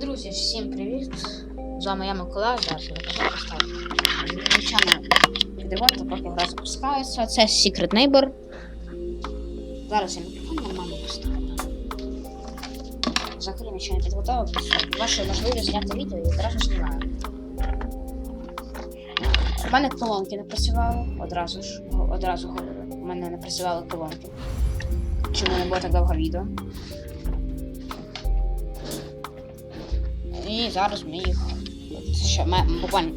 Друзі, всім привіт! З вами я Миколай, зараз я покажу поставлю. Звичайно, підривайте, поки гра запускається. Це Secret Neighbor. Зараз я мікрофон нормально поставлю. Взагалі нічого не підготував, просто можливість зняти відео і одразу знімаю. У мене колонки не працювали, одразу ж, одразу говорю. У мене не працювали колонки. Чому не було так довго відео? І зараз ми їх ми буквально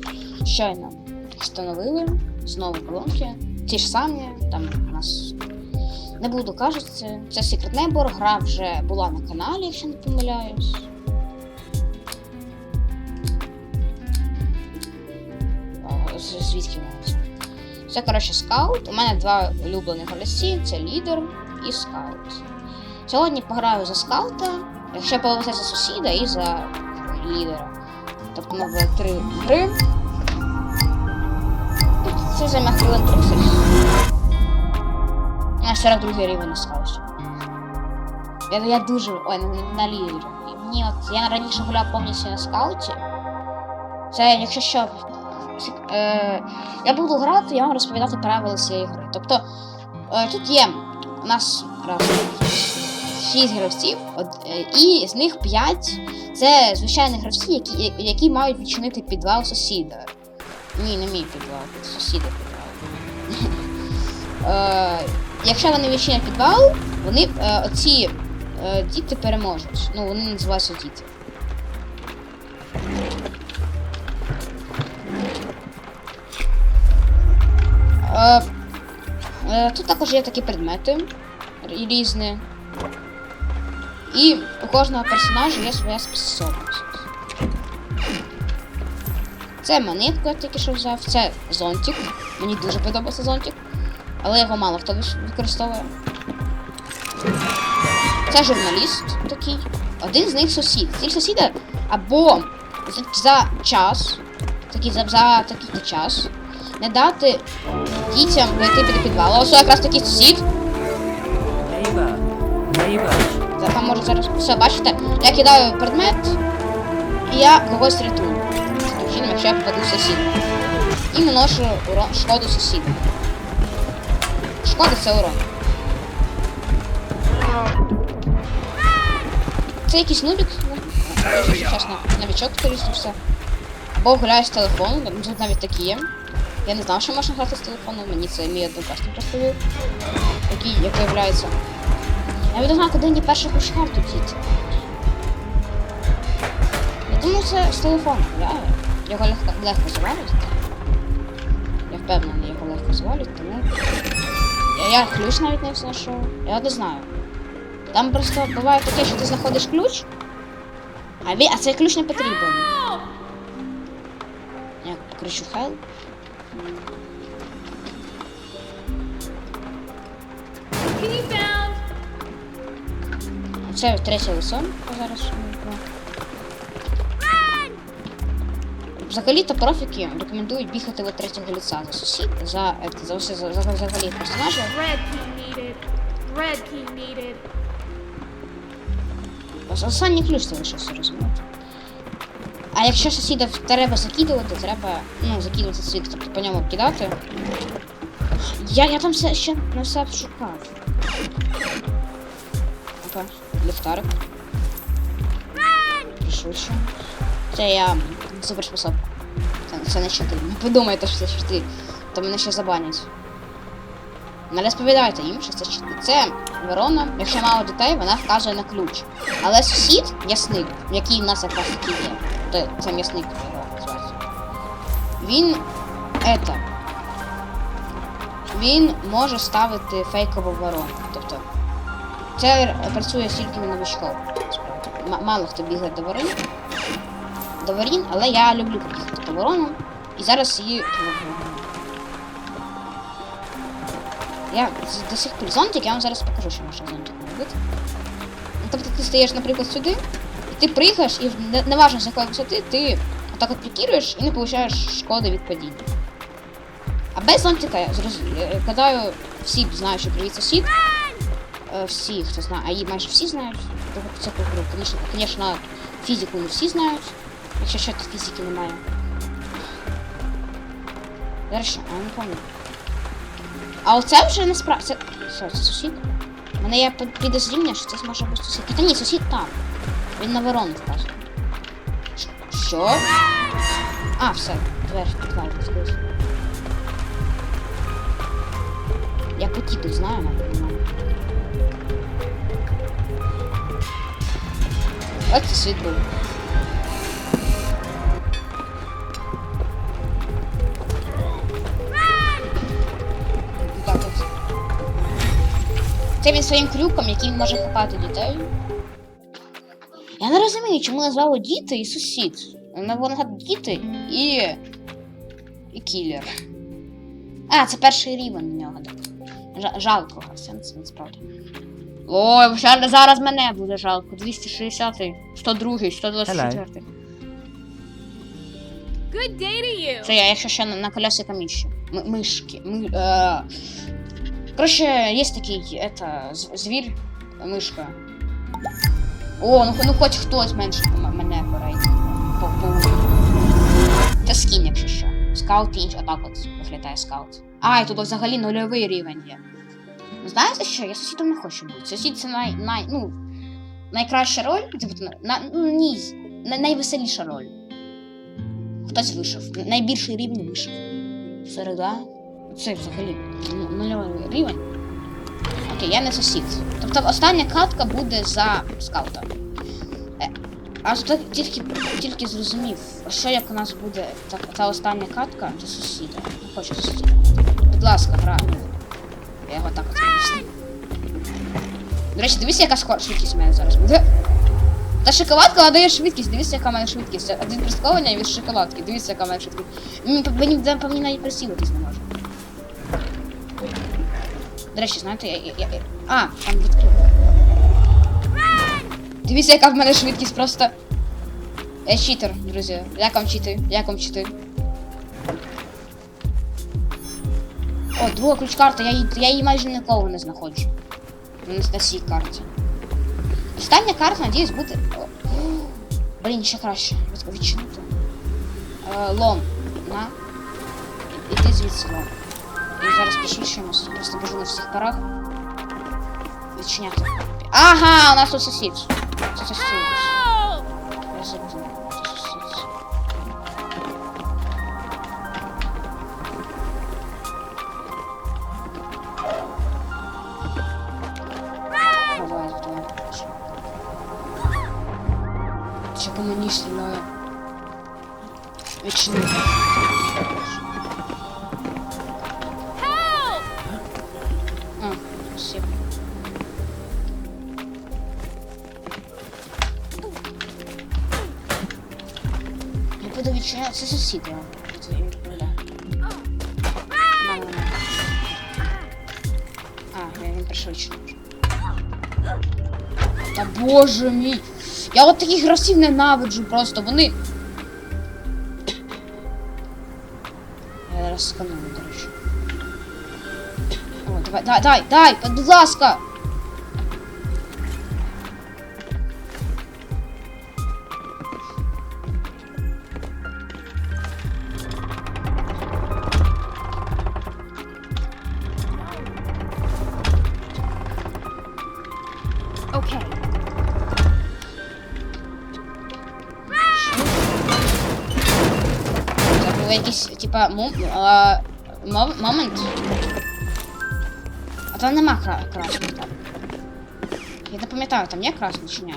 щойно встановили. Знову колонки. Ті ж самі, там у нас не буду кажуть, це, це Secret Neighbor, гра вже була на каналі, якщо не помиляюсь. Це, коротше, скаут. У мене два улюблених гравці, це лідер і скаут. Сьогодні пограю за скаута, якщо повезе за сусіда і за лідера. Тобто ми буде три гри. Це займе хвилин 30. У нас 42 рівень на скауті. Я, я дуже. Ой, на, на лідері. Мені от я раніше гуляв повністю на скауті. Це якщо що. Е, я буду грати, я вам розповідати правила цієї гри. Тобто, е, тут є у нас раз, 6 гравців, е, і з них 5 це звичайні гравці, які, які мають відчинити підвал сусіда. Ні, не мій підвал, сусіда підвал. Е, якщо вони відчинять підвал, вони е, оці діти переможуть. Ну, вони називаються діти. Тут також є такі предмети різні. І у кожного персонажа є своя способність. Це монетку, я тільки що взяв, це зонтик. Мені дуже подобається зонтик. Але його мало хто використовує. Це журналіст такий. Один з них сусід. Ціль сусіда або за час, такий за, за такий час, не дати дітям зайти під підвал. Ось якраз такий сусід. Зараз може зараз. Все, бачите, я кидаю предмет, і я когось рятую. Чином, якщо я попаду в сусіда. І наношу урон, шкоду сусіду. Шкода це урон. Це якийсь нубік, ну, чесно, новичок туристився. Або гуляє з телефону, ну, тут навіть такі є. Я не знав, що можна грати з телефону, мені це мій однокласник розповів. Який, як виявляється. Я не знаю, куди мені перший хоч карту діти. Я думаю, це з телефону гуляє. Його легко, легко звалить. Я впевнений, його легко звалить, тому. Я, я ключ навіть не знайшов. Я не знаю. Там просто буває таке, що ти знаходиш ключ, а, він, а цей ключ не потрібен. Я кричу help. Це третє лицо зараз. Взагалі-то профіки рекомендують бігати від третього лиця за сусід, за, е, за, за, за, за взагалі персонажа. Red key needed. Red key needed. Останній ключ залишився, розумієте? А якщо сусіда треба закидувати, треба ну, закидувати світ, тобто по ньому кидати. Я, я там все ще не все шукав. Опа, ліхтарик. Швидше. Це я суперспособ. Це, це не ще ти. Не подумайте, що це ще ти. То мене ще забанять. Не розповідайте їм, що це чити. Це ворона, якщо мало дітей, вона вказує на ключ. Але сусід, м'ясник, який в нас якраз таки є, то це м'ясник його називається. Він ета. Він може ставити фейкову ворону. Тобто це працює тільки на новичков. Мало хто бігає до ворон. До ворін, але я люблю побігати по ворону. І зараз її. Я до сих пір зонтик, я вам зараз покажу, що можна зонтиком робити. Тобто ти стаєш, наприклад, сюди, приїхаєш, і не- неважно з якої висоти, ти отак от пікіруєш і не получаєш шкоди від падіння. А без зонтика я зроз... е, гадаю, всі знають, що привіт сусід. Е, Всі, хто знає, а і майже всі знають того цю гру. Звісно, звісно, фізику не всі знають, якщо ще тут фізики немає. Речі, а не пам'ятаю. А оце вже не справді. Це... Що, це сусід? У мене є під- підозріння, що це може бути сусід. Та ні, сусід там. Він на ворону вказує. Щ- Що? А, все, двері підвал відкрились. Я путі тут знаю, навіть немає. Ось це світ був. Це він своїм крюком, яким може хапати дітей. Не розумію, чому назвали діти і сусід. На вона діти і. і кілер. А, це перший рівень у нього. так. Жалко сенс, насправді. Ой, зараз мене буде жалко. 260, 102, 124. Good day to you. Це я, якщо ще на, на колесика миші. М- мишки. Ми, е... Коротше, є такий это, звір, мишка. О, ну, ну хоч хтось менше мене порейд. По, скін, якщо що. Скаут інч, отак от виглядає скаут. А, і тут взагалі нульовий рівень є. Ну, Знаєте що? Я сусідом не хочу бути. Сусід це най, най, ну, найкраща роль, типу, на, ну, ні, най, найвеселіша роль. Хтось вийшов. Найбільший рівень вийшов. Середа. Це взагалі ну, нульовий рівень. Окей, я не сусід. Тобто остання катка буде за скаута. Е, Аж так тільки, тільки зрозумів, що як у нас буде та, та остання катка за сусіда. Не хочу сусіда. Будь ласка, гра. Я його так от. До речі, дивіться, яка швидкість у мене зараз буде. Та шоколадка надає швидкість, дивіться, яка в мене швидкість. Один прискорення від шоколадки, дивіться, яка в мене швидкість. Мені, мені, мені, навіть присілитись не може. До речі, знаєте, я, я, я... А, там відкрив. Дивіться, яка в мене швидкість просто. Я читер, друзі. Як вам чити? Як вам чити? О, друга ключ-карта, я, її- я її майже ніколи не знаходжу. На, цій карті. Остання карта, надіюсь, буде. О, Блін, ще краще. Від- Відчинити. Е, лом. На. Іди звідси лом. І зараз пішвидшуємося. Просто біжу на всіх парах. Відчиняти. Ага, у нас тут сусід. Це сусід. На, на. А, я він пришвидшений. Боже мій! Я от таких гравців ненавиджу просто, вони. Я зараз сканую, до. О, давай, дай, дай, дай, будь ласка! типа, мом, а, мом- момент. А там нема кра красного там. Я не пам'ятаю, там є красний чи ні?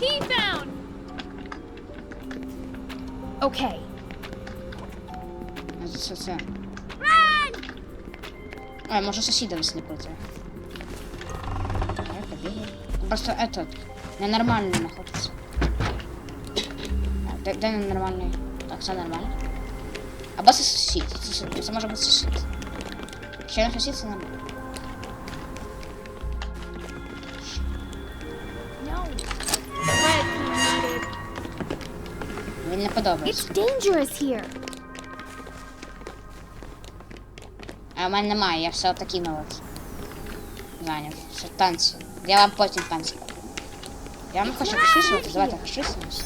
Key found. Okay. А Це це. А, може сусіда висліпити. Давай побігай. Просто этот, ненормальний знаходиться. А, Де, де ненормальний? Так, це нормально. Або це сусід. Це, сусід. це може бути сусід. Ще не сусід, це нормально. No. Red key needed. Він не подобається. It's dangerous here. А в мене немає, я все такими от. Зайнят. Все танці. Я вам потім танці покажу. Я не хочу розчісувати, давайте розчісуємося.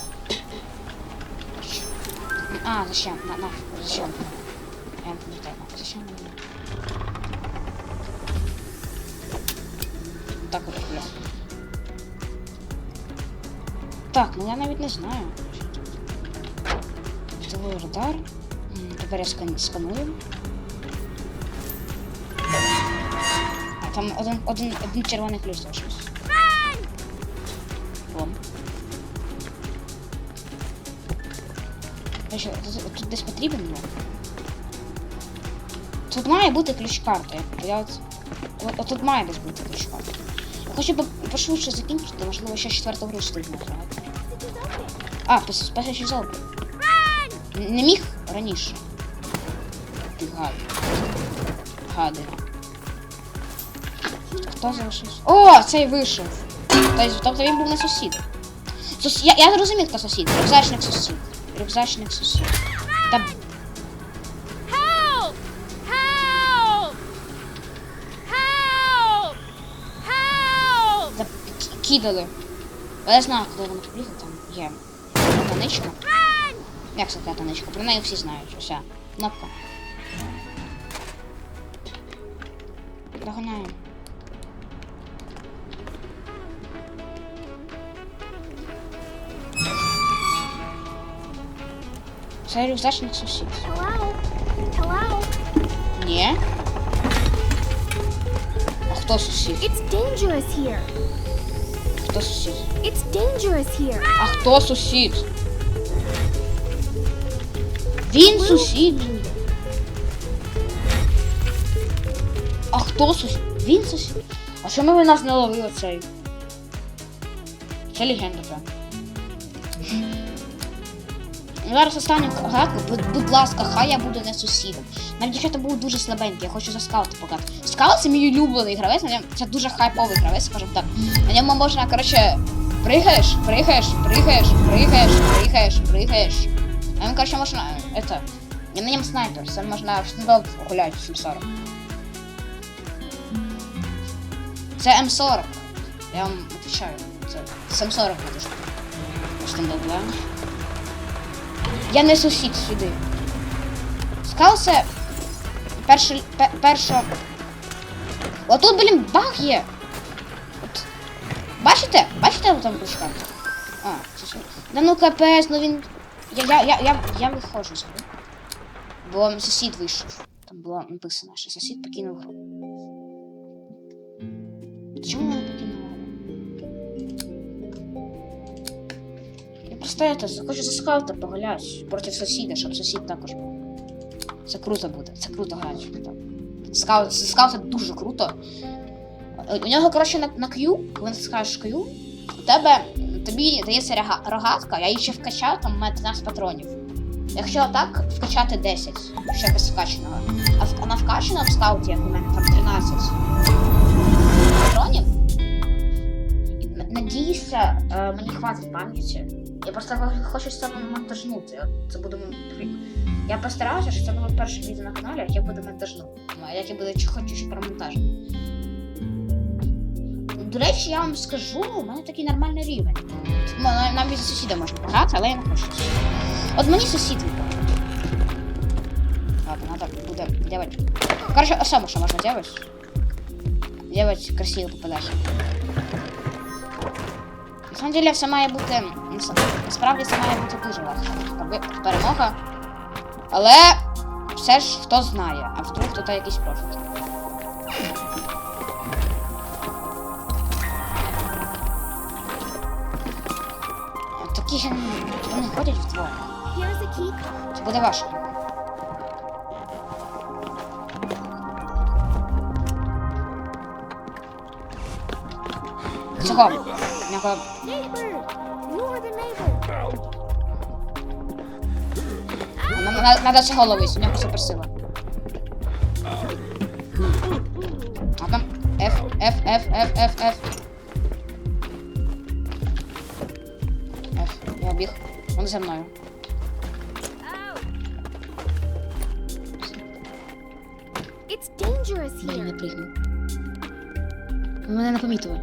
А, зачем? На, на, зачем? Я не пам'ятаю, на, зачем мені? Так от роблю. Так, ну я навіть не знаю. Втовий радар. М, Тепер я скан- сканую. А там один, один, один червоний ключ залишився. Бом. Що, тут, десь потрібен був? Тут має бути ключ карти. Я от, от, от тут має десь бути ключ карти. Я хочу по- пошвидше закінчити, можливо, ще четверту гру встигну грати. А, перший залп. Не міг раніше. Ти гад. Гади. Хто залишився? О, цей вийшов. Тобто, він був не сусід. Сус... Я, я зрозумів, хто сусід. Рюкзачник сусід. Рюкзачник сусід. Та Help! Help! Help! Help! та кидали. Але я знаю, куди вони побігли, там є таничка. Як це така таничка? Про неї всі знають. Уся. Кнопка. Доганяємо. Це рюкзачник сусід. Hello? Hello? Ні. А хто сусід? It's dangerous here. Хто сусід? It's dangerous here. А хто сусід? Він сусід. А хто сусід? Він сусід. А чому ви нас не ловили цей? Це легенда прям. Ну, Зараз останню гадку, будь, ласка, хай я буду не сусідом. Навіть дівчата будуть дуже слабенькі, я хочу за скаута пограти. Скаут це мій улюблений гравець, на ньому це дуже хайповий гравець, скажімо так. На ньому можна, коротше, пригаєш, пригаєш, пригаєш, пригаєш, пригаєш, пригаєш. На ньому, коротше, можна, это, і на ньому снайпер, це можна в снайпер гуляти в 40 Це М40. Я вам отвечаю. Це, це М40 буде. Штандал, да? Я не сусід сюди. Скал це перше, пе, перша. Отут, блін, баг є. От. Бачите? Бачите там кружка? А, це що? Да ну капець, ну він. Я, я, я, я, я виходжу з гри. Бо сусід вийшов. Там було написано, що сусід покинув гру. Чому Я просто это, хочу за скаута погулять проти сусіда, щоб сусід також був. Це круто буде, це круто грати. Скаут, скаут дуже круто. У нього, коротше, на, на Q, коли ти скажеш Q, у тебе тобі дається рога- рогатка, я її ще вкачав, там у мене 13 патронів. Якщо так, вкачати 10, ще без вкачаного. А, в, а на вкачаному в скауті, як у мене там 13 патронів, надіюся, е, мені хватить пам'яті. Я просто хочу з цього монтажнути. Це буде Я постараюся, щоб це було перше відео на каналі, як я буду монтажну. А як я буду хочу ще про монтаж. До речі, я вам скажу, у мене такий нормальний рівень. Ну, на- Навіть з сусіда можна пограти, але я не хочу. От мені сусід вибрав. Ладно, надо буде делать. Короче, особо що можна делать. Делать красиво попадать. Самом деле все має бути. Насправді це має бути дуже легко. Пере- Перемога. Але все ж хто знає, а вдруг тут якийсь профіт. Такі ж вони ходять вдвоє. Key. Це буде важко. Knock up. Knock up. Neighbor! You're the neighbor! Надо, надо ще голову, у нього супер сила. А там F, F, F, F, F, F. F, я біг. Він за мною. It's dangerous here. Я не пригну. Мене не помітили.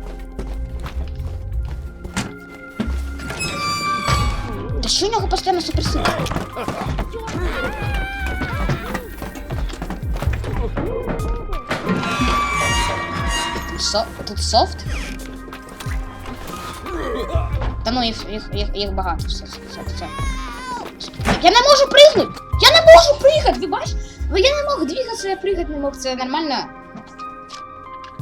Та що у нього постійно суперсила? Со- Тут софт? Та ну їх, їх, їх, їх багато. Все, все, все. Я не можу пригнути! Я не можу пригати! Ви бачите? Я не мог двигатися, я пригати не мог, це нормально.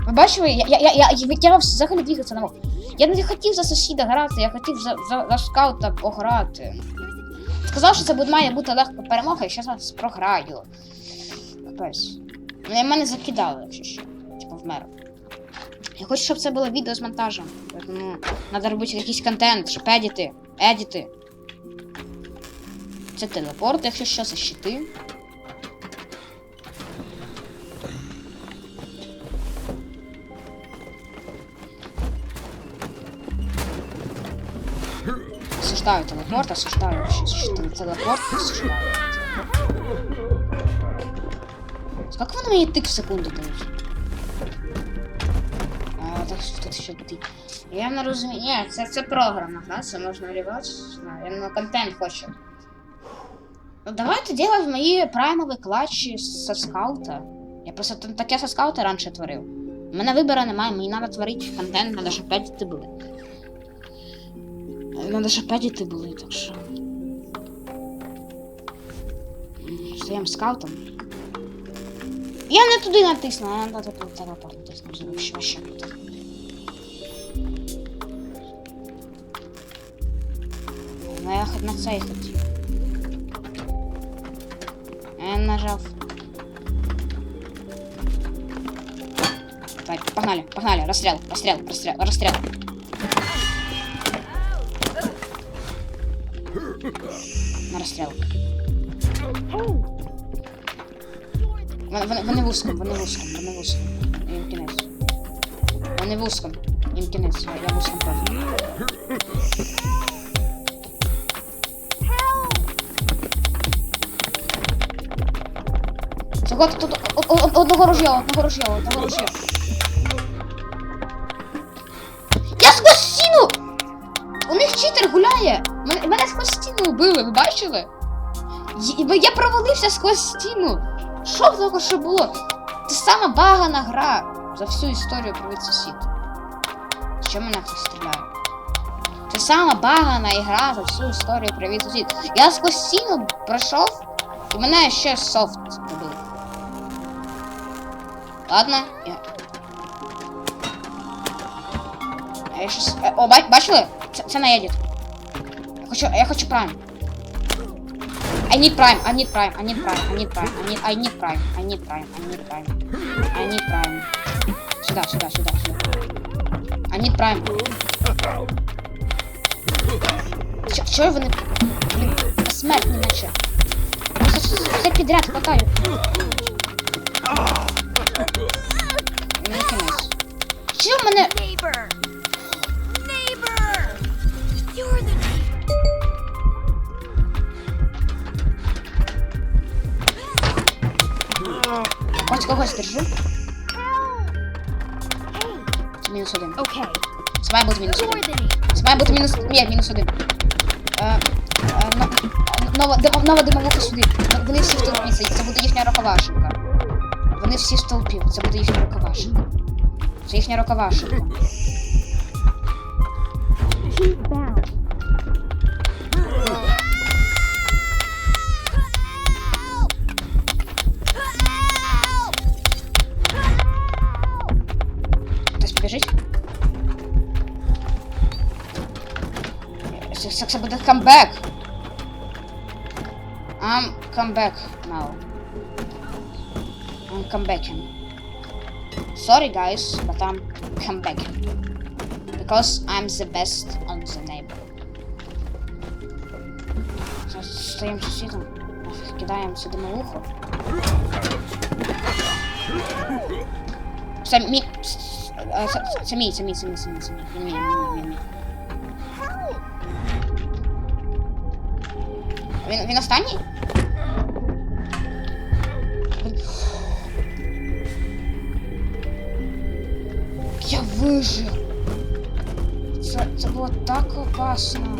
Ви бачили, я, я, я, я, я, я взагалі двигатися не мог. Я не хотів за сусіда грати, я хотів за, за, за скаута пограти. Сказав, що це буде, має бути легка перемога, і що зараз програю. Капець. Мене мене закидали, якщо що. Типу вмер. Я хочу, щоб це було відео з монтажем. Тому треба робити якийсь контент, щоб едіти. Едіти. Це телепорт, якщо що, це щити. Осуждаю телепорт, осуждаю телепорт, осуждаю. Сколько вони мені тик в секунду дають? А, так що тут ще ти. Я не розумію. Ні, це, це програма, да? Це можна вливати. Я на контент хочу. Ну давайте делать мої праймові клатчі со скаута. Я просто т- таке со скаута раніше творив. У мене вибору немає, мені треба творити контент, треба, щоб 5 діти були. Надо щоб 5 діти були, так що. М, Стаємо скаутом. Я не туди натисну, я на типу телепорт натисну, це вообще вообще круто. Ну я хоть на цей хотів. Я нажав. Так, погнали, погнали, расстрел, расстрел, расстрел, расстрел. Вони, вони, вони вузьком, вони вузьком, вони вузьком. Їм кінець. Вони вузьком. Їм кінець, я, я вузьком проти. Цього тут, тут одного ружья, одного ружья, одного ружья. Я сквозь стіну! У них читер гуляє! Мене, мене сквозь стіну вбили, ви бачили? Я провалився сквозь стіну. Що в того що було? Це сама багана гра за всю історію привіт сусід. Що мене хтось стріляє? Це сама багана ігра за всю історію привіт сусід. Я сквозь стіну пройшов, і мене ще софт добив. Ладно, я. Я щось... е, О, ба- бачили? Це, це не. Я хочу, я хочу прайм. I need prime, I need prime, I need prime, I need prime, I need, I need prime, I need prime, I need prime, I need prime. Сюда, сюда, сюда, сюда. I need prime. Чо, чо вони, блін, безсмертні наче? Просто все- все підряд хватаю. Мені кінець. Чого мене... когось держу. Це мінус один. Це має бути мінус один. Це має бути мінус... Ні, мінус один. Е, е, но- Нова, дим- нова димовуха сюди. Вони всі в толпі, це, це буде їхня рокова ошибка. Вони всі в толпі, це буде їхня рокова ошибка. Це їхня рокова ошибка. Keep bound. Хтось побіжить? Це, це, це буде камбек. I'm come back now. I'm comebacking. Sorry guys, but I'm comebacking. Because I'm the best on the neighbor. Зараз стоїмо сусідом. Нафіг кидаємо сюди на ухо. Це мій. А, с- самі, самі, самі, самі, самі. Самі, мі, мі, мі. Він, він останній? Я вижив. Це, це було так опасно.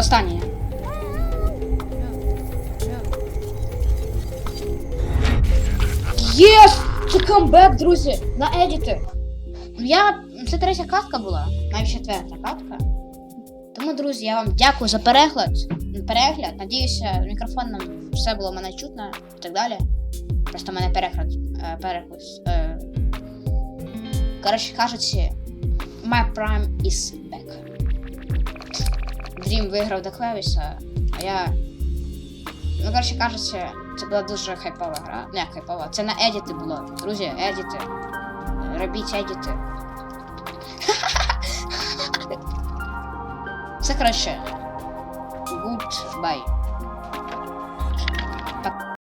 Це останнє. Єс! Це камбек, друзі! На едіти! Я. Це третя катка була, навіть четверта катка. Тому, друзі, я вам дякую за перегляд. Перегляд. Надіюся, мікрофоном все було мене чутно і так далі. Просто в мене перегляд. Е, перегляд. Е. Коротше кажучи, my prime is back. Дрім виграв до Клевіса, а я. Ну, коротше кажучи, це була дуже хайпова гра. Не хайпова, це на едіти було. Друзі, едіти. Робіть едіти. Все коротше. Goodbye.